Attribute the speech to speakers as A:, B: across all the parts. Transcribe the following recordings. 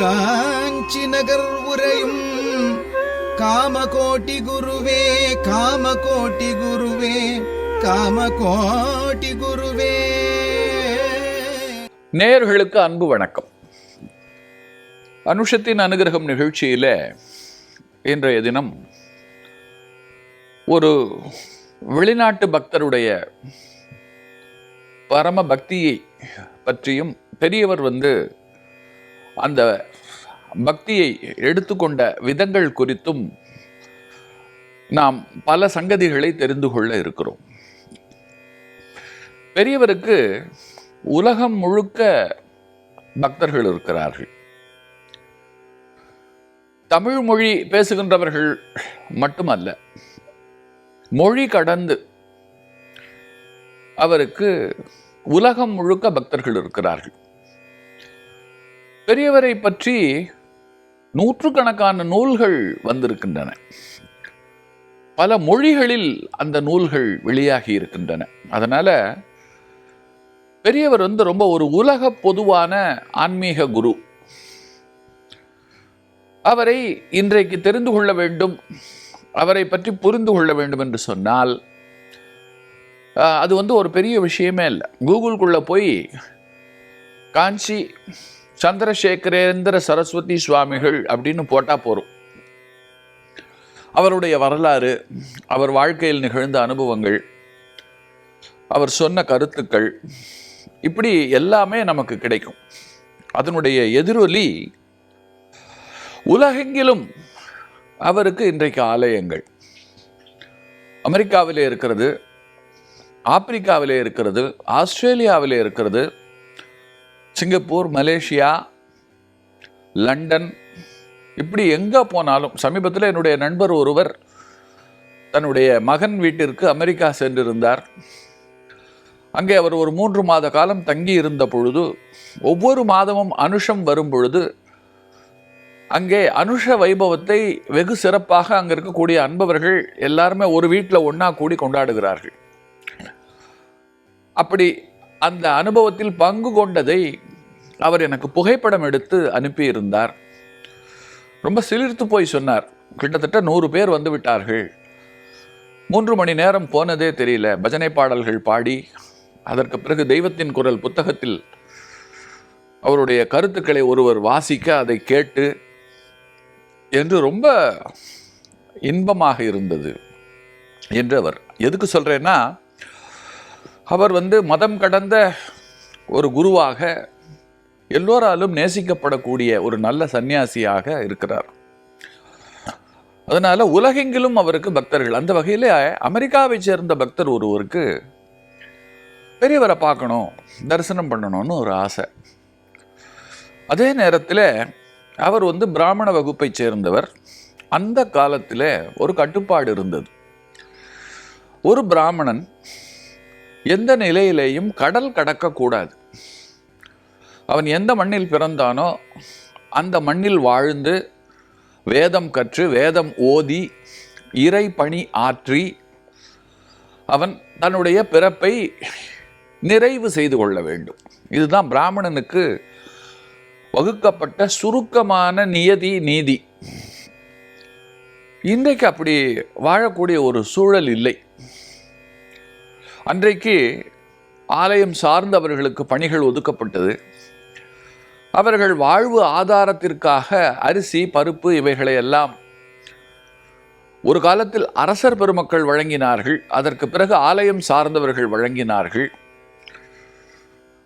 A: காஞ்சி நகர் உரையும் காமகோட்டி குருவே காமகோட்டி குருவே காமகோட்டி குருவே.
B: நேயர்களுக்கு அன்பு வணக்கம். அனுஷத்தின் அனுகிரகம் நிகழ்ச்சியில் இன்றைய தினம் ஒரு வெளிநாட்டு பக்தருடைய பரம பக்தியை பற்றியும் பெரியவர் வந்து அந்த பக்தியை எடுத்துக்கொண்ட விதங்கள் குறித்தும் நாம் பல சங்கதிகளை தெரிந்து கொள்ள இருக்கிறோம். பெரியவருக்கு உலகம் முழுக்க பக்தர்கள் இருக்கிறார்கள். தமிழ் மொழி பேசுகின்றவர்கள் மட்டுமல்ல மொழி கடந்து அவருக்கு உலகம் முழுக்க பக்தர்கள் இருக்கிறார்கள். பெரியவரை பற்றி நூற்றுக்கணக்கான நூல்கள் வந்திருக்கின்றன. பல மொழிகளில் அந்த நூல்கள் வெளியாகி இருக்கின்றன. அதனால் பெரியவர் வந்து ரொம்ப ஒரு உலக பொதுவான ஆன்மீக குரு. அவரை இன்றைக்கு தெரிந்து கொள்ள வேண்டும் அவரை பற்றி புரிந்து கொள்ள வேண்டும் என்று சொன்னால் அது வந்து ஒரு பெரிய விஷயமே இல்லை. கூகுள்குள்ளே போய் காஞ்சி சந்திரசேகரேந்திர சரஸ்வதி சுவாமிகள் அப்படின்னு போட்டால் போதும் அவருடைய வரலாறு அவர் வாழ்க்கையில் நிகழ்ந்த அனுபவங்கள் அவர் சொன்ன கருத்துக்கள் இப்படி எல்லாமே நமக்கு கிடைக்கும். அதனுடைய எதிரொலி உலகெங்கிலும் அவருக்கு இன்றைக்கு ஆலயங்கள். அமெரிக்காவிலே இருக்கிறது ஆப்பிரிக்காவிலே இருக்கிறது ஆஸ்திரேலியாவிலே இருக்கிறது சிங்கப்பூர் மலேசியா லண்டன் இப்படி எங்கே போனாலும் சமீபத்தில் என்னுடைய நண்பர் ஒருவர் தன்னுடைய மகன் வீட்டிற்கு அமெரிக்கா சென்றிருந்தார். அங்கே அவர் ஒரு மூன்று மாத காலம் தங்கி இருந்த பொழுது ஒவ்வொரு மாதமும் அனுஷம் வரும் பொழுது அங்கே அனுஷ வைபவத்தை வெகு சிறப்பாக அங்கே இருக்கக்கூடிய அன்பவர்கள் எல்லாருமே ஒரு வீட்டில் ஒன்றா கூடி கொண்டாடுகிறார்கள். அப்படி அந்த அனுபவத்தில் பங்கு கொண்டதை அவர் எனக்கு புகைப்படம் எடுத்து அனுப்பியிருந்தார். ரொம்ப சிலிர்த்து போய் சொன்னார். கிட்டத்தட்ட நூறு பேர் வந்து விட்டார்கள். மூன்று மணி நேரம் போனதே தெரியல. பஜனை பாடல்கள் பாடி அதற்கு பிறகு தெய்வத்தின் குரல் புத்தகத்தில் அவருடைய கருத்துக்களை ஒருவர் வாசிக்க அதை கேட்டு என்று ரொம்ப இன்பமாக இருந்தது என்று அவர் எதுக்கு சொல்கிறேன்னா அவர் வந்து மதம் கடந்த ஒரு குருவாக எல்லோராலும் நேசிக்கப்படக்கூடிய ஒரு நல்ல சன்னியாசியாக இருக்கிறார். அதனால் உலகெங்கிலும் அவருக்கு பக்தர்கள் அந்த வகையில் அமெரிக்காவை சேர்ந்த பக்தர் ஒருவருக்கு பெரியவரை பார்க்கணும் தரிசனம் பண்ணணும்னு ஒரு ஆசை. அதே நேரத்தில் அவர் வந்து பிராமண வகுப்பைச் சேர்ந்தவர். அந்த காலத்தில் ஒரு கட்டுப்பாடு இருந்தது. ஒரு பிராமணன் எந்த நிலையிலேயும் கடல் கடக்கக்கூடாது. அவன் எந்த மண்ணில் பிறந்தானோ அந்த மண்ணில் வாழ்ந்து வேதம் கற்று வேதம் ஓதி இறை பணி ஆற்றி அவன் தன்னுடைய பிறப்பை நிறைவு செய்து கொள்ள வேண்டும். இதுதான் பிராமணனுக்கு வகுக்கப்பட்ட சுருக்கமான நியதி நீதி. இன்றைக்கு அப்படி வாழக்கூடிய ஒரு சூழல் இல்லை. அன்றைக்கு ஆலயம் சார்ந்தவர்களுக்கு பணிகள் ஒதுக்கப்பட்டது. அவர்கள் வாழ்வு ஆதாரத்திற்காக அரிசி பருப்பு இவைகளை எல்லாம் ஒரு காலத்தில் அரசர் பெருமக்கள் வழங்கினார்கள். அதற்கு பிறகு ஆலயம் சார்ந்தவர்கள் வழங்கினார்கள்.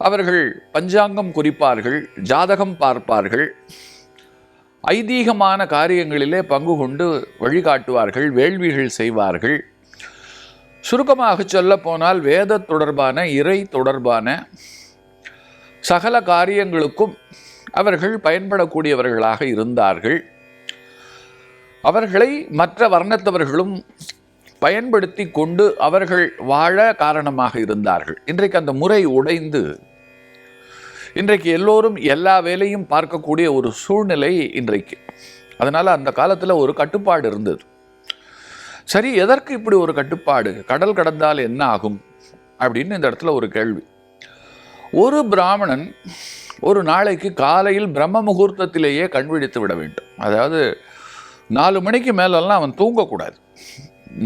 B: அவர்கள் பஞ்சாங்கம் குறிப்பார்கள் ஜாதகம் பார்ப்பார்கள். ஐதீகமான காரியங்களிலே பங்கு கொண்டு வழிகாட்டுவார்கள் வேள்விகள் செய்வார்கள். சுருக்கமாக சொல்ல போனால் வேத தொடர்பான இறை தொடர்பான சகல காரியங்களுக்கும் அவர்கள் பயன்படக்கூடியவர்களாக இருந்தார்கள். அவர்களை மற்ற வர்ணத்தவர்களும் பயன்படுத்தி கொண்டு அவர்கள் வாழ காரணமாக இருந்தார்கள். இன்றைக்கு அந்த முறை உடைந்து இன்றைக்கு எல்லோரும் எல்லா வேலையும் பார்க்கக்கூடிய ஒரு சூழ்நிலை இன்றைக்கு. அதனால் அந்த காலத்தில் ஒரு கட்டுப்பாடு இருந்தது. சரி எதற்கு இப்படி ஒரு கட்டுப்பாடு? கடல் கடந்தால் என்ன ஆகும்? அப்படின்னு இந்த இடத்துல ஒரு கேள்வி. ஒரு பிராமணன் ஒரு நாளைக்கு காலையில் பிரம்ம முகூர்த்தத்திலேயே கண்விழித்து விட வேண்டும். அதாவது நாலு மணிக்கு மேலெல்லாம் அவன் தூங்கக்கூடாது.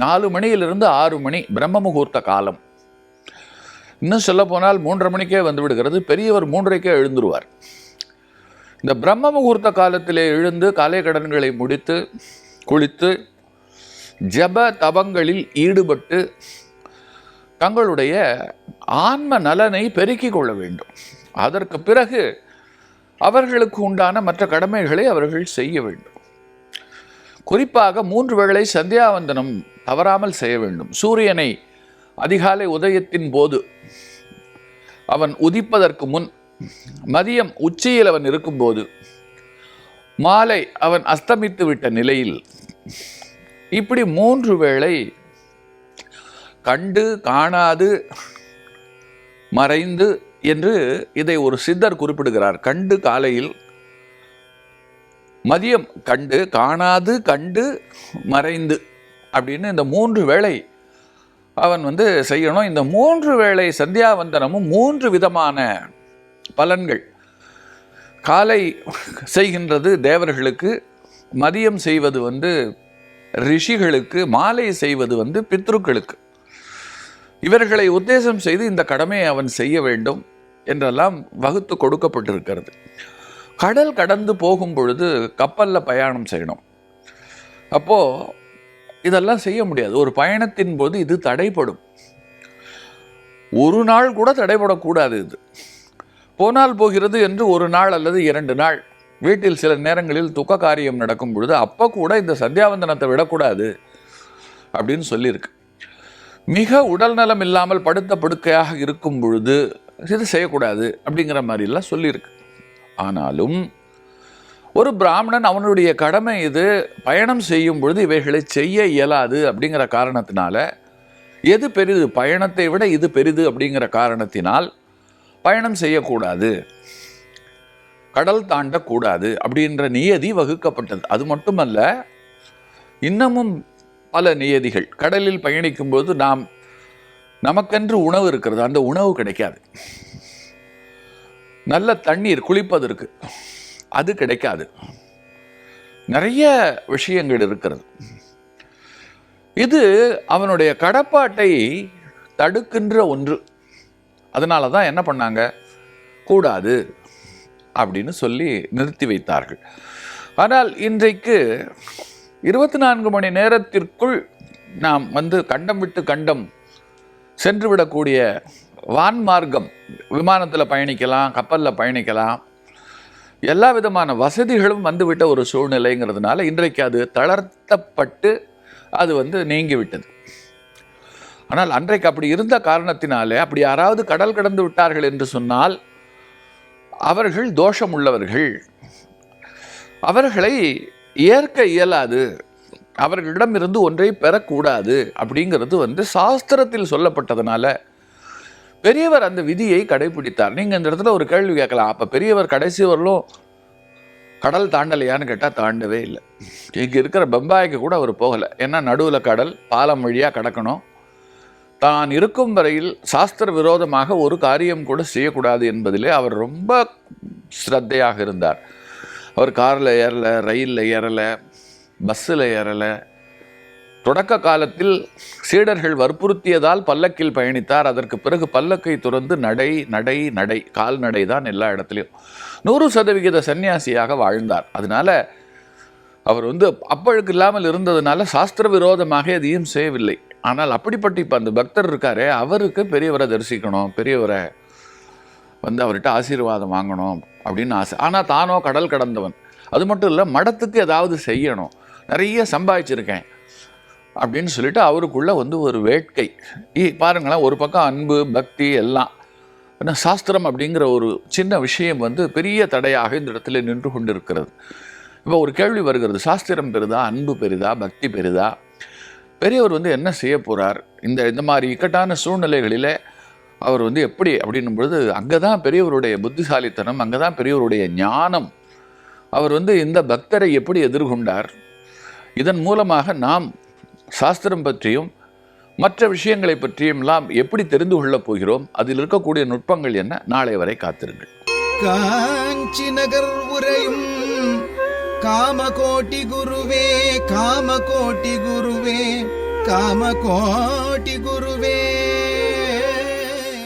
B: நாலு மணியிலிருந்து ஆறு மணி பிரம்ம முகூர்த்த காலம். இன்னும் சொல்ல போனால் மூன்றரை மணிக்கே வந்து விடுகிறது. பெரியவர் மூன்றைக்கே எழுந்துருவார். இந்த பிரம்ம முகூர்த்த காலத்திலே எழுந்து காலை கடன்களை முடித்து குளித்து ஜப தபங்களில் ஈடுபட்டு தங்களுடைய ஆன்ம நலனை பெருக்கிக் கொள்ள வேண்டும். அதற்கு பிறகு அவர்களுக்கு உண்டான மற்ற கடமைகளை அவர்கள் செய்ய வேண்டும். குறிப்பாக மூன்று வேளை சந்தியாவந்தனம் தவறாமல் செய்ய வேண்டும். சூரியனை அதிகாலை உதயத்தின் போது அவன் உதிப்பதற்கு முன் மதியம் உச்சியில் அவன் இருக்கும்போது மாலை அவன் அஸ்தமித்து விட்ட நிலையில் இப்படி மூன்று வேளை கண்டு காணாது மறைந்து என்று இதை ஒரு சித்தர் குறிப்பிடுகிறார். கண்டு காலையில் மதியம் கண்டு காணாது கண்டு மறைந்து அப்படின்னு இந்த மூன்று வேளை அவன் வந்து செய்யணும். இந்த மூன்று வேளை சந்தியாவந்தனமும் மூன்று விதமான பலன்கள். காலை செய்கின்றது தேவர்களுக்கு மதியம் செய்வது வந்து ரிஷிகளுக்கு மாலை செய்வது வந்து பித்ருக்களுக்கு. இவர்களை உத்தேசம் செய்து இந்த கடமையை அவன் செய்ய வேண்டும் என்றெல்லாம் வகுத்து கொடுக்கப்பட்டிருக்கிறது. கடல் கடந்து போகும் பொழுது கப்பலில் பயணம் செய்யணும். அப்போது இதெல்லாம் செய்ய முடியாது. ஒரு பயணத்தின் போது இது தடைப்படும் ஒரு நாள் கூட தடைபடக்கூடாது இது. போனால் போகிறது என்று ஒரு நாள் அல்லது இரண்டு நாள். வீட்டில் சில நேரங்களில் துக்க காரியம் நடக்கும் பொழுது அப்போ கூட இந்த சந்தியாவந்தனத்தை விடக்கூடாது அப்படின்னு சொல்லியிருக்கு. மிக உடல் நலம் இல்லாமல் படுத்த படுக்கையாக இருக்கும் பொழுது இது செய்யக்கூடாது அப்படிங்கிற மாதிரிலாம் சொல்லியிருக்கு. ஆனாலும் ஒரு பிராமணன் அவனுடைய கடமை இது பயணம் செய்யும் பொழுது இவைகளை செய்ய இயலாது அப்படிங்கிற காரணத்தினால எது பெரிது? பயணத்தை விட இது பெரிது அப்படிங்கிற காரணத்தினால் பயணம் செய்யக்கூடாது. கடல் தாண்டக்கூடாது அப்படின்ற நியதி வகுக்கப்பட்டது. அது மட்டுமல்ல இன்னமும் பல நியதிகள். கடலில் பயணிக்கும்போது நாம் நமக்கென்று உணவு இருக்கிறது அந்த உணவு கிடைக்காது. நல்ல தண்ணீர் குளிப்பதற்கு அது கிடைக்காது. நிறைய விஷயங்கள் இருக்கிறது. இது அவனுடைய கடப்பாட்டை தடுக்கின்ற ஒன்று. அதனால தான் என்ன பண்ணாங்க? கூடாது அப்படின்னு சொல்லி நிறுத்தி வைத்தார்கள். ஆனால் இன்றைக்கு இருபத்தி நான்கு மணி நேரத்திற்குள் நாம் வந்து கண்டம் விட்டு கண்டம் சென்று விடக்கூடிய விமானத்தில் பயணிக்கலாம் கப்பலில் பயணிக்கலாம். எல்லா விதமான வசதிகளும் வந்துவிட்ட ஒரு சூழ்நிலைங்கிறதுனால இன்றைக்கு அது தளர்த்தப்பட்டு அது வந்து நீங்கிவிட்டது. ஆனால் அன்றைக்கு அப்படி இருந்த காரணத்தினாலே அப்படி யாராவது கடல் கடந்து விட்டார்கள் என்று சொன்னால் அவர்கள் தோஷம் உள்ளவர்கள் அவர்களை ஏற்க இயலாது. அவர்களிடமிருந்து ஒன்றை பெறக்கூடாது அப்படிங்கிறது வந்து சாஸ்திரத்தில் சொல்லப்பட்டதுனால பெரியவர் அந்த விதியை கடைபிடித்தார். நீங்கள் இந்த இடத்துல ஒரு கேள்வி கேட்கலாம். அப்போ பெரியவர் கடைசி வரலும் கடல் தாண்டலையான்னு கேட்டால் தாண்டவே இல்லை. இங்கே இருக்கிற பம்பாய்க்கு கூட அவர் போகலை. ஏன்னா நடுவில் கடல் பாலம் வழியாக கடக்கணும். தான் இருக்கும் வரையில் சாஸ்திர விரோதமாக ஒரு காரியம் கூட செய்யக்கூடாது என்பதிலே அவர் ரொம்ப ஸ்ரத்தையாக இருந்தார். அவர் காரில் ஏறலை ரயிலில் ஏறலை பஸ்ஸில் ஏறலை. தொடக்க காலத்தில் சீடர்கள் வற்புறுத்தியதால் பல்லக்கில் பயணித்தார். அதற்கு பிறகு பல்லக்கை துறந்து நடை நடை நடை கால்நடை தான் எல்லா இடத்துலையும் நூறு சதவிகித சன்னியாசியாக வாழ்ந்தார். அதனால அவர் வந்து அப்பழுக்கு இல்லாமல் இருந்ததுனால சாஸ்திர விரோதமாக எதையும் செய்யவில்லை. ஆனால் அப்படிப்பட்ட இப்போ அந்த பக்தர் இருக்காரே அவருக்கு பெரியவரை தரிசிக்கணும் பெரியவரை வந்து அவர்கிட்ட ஆசீர்வாதம் வாங்கணும் அப்படின்னு ஆசை. ஆனால் தானோ கடல் கடந்தவன். அது மட்டும் இல்லை மடத்துக்கு ஏதாவது செய்யணும். நிறைய சம்பாதிச்சிருக்கேன் அப்படின்னு சொல்லிட்டு அவருக்குள்ளே வந்து ஒரு வேட்கை. பாருங்களேன் ஒரு பக்கம் அன்பு பக்தி எல்லாம். ஆனால் சாஸ்திரம் அப்படிங்கிற ஒரு சின்ன விஷயம் வந்து பெரிய தடையாக இந்த இடத்துல நின்று கொண்டு இருக்கிறது இப்போ ஒரு கேள்வி வருகிறது சாஸ்திரம் பெரிதா அன்பு பெரிதா பக்தி பெரிதா? பெரியவர் வந்து என்ன செய்ய போகிறார் இந்த இந்த மாதிரி இக்கட்டான சூழ்நிலைகளில் அவர் வந்து எப்படி அப்படின்னும் பொழுது அங்கே தான் பெரியவருடைய புத்திசாலித்தனம் அங்கே தான் பெரியவருடைய ஞானம். அவர் வந்து இந்த பக்தரை எப்படி எதிர்கொண்டார்? இதன் மூலமாக நாம் சாஸ்திரம் பற்றியும் மற்ற விஷயங்களை பற்றியும் எல்லாம் எப்படி தெரிந்து கொள்ளப் போகிறோம்? அதில் இருக்கக்கூடிய நுட்பங்கள் என்ன? நாளை வரை காத்திருங்கள்.
A: காஞ்சி நகர் உரையும் காமகோட்டி குருவே காமகோட்டி குருவே காமகோட்டி குரு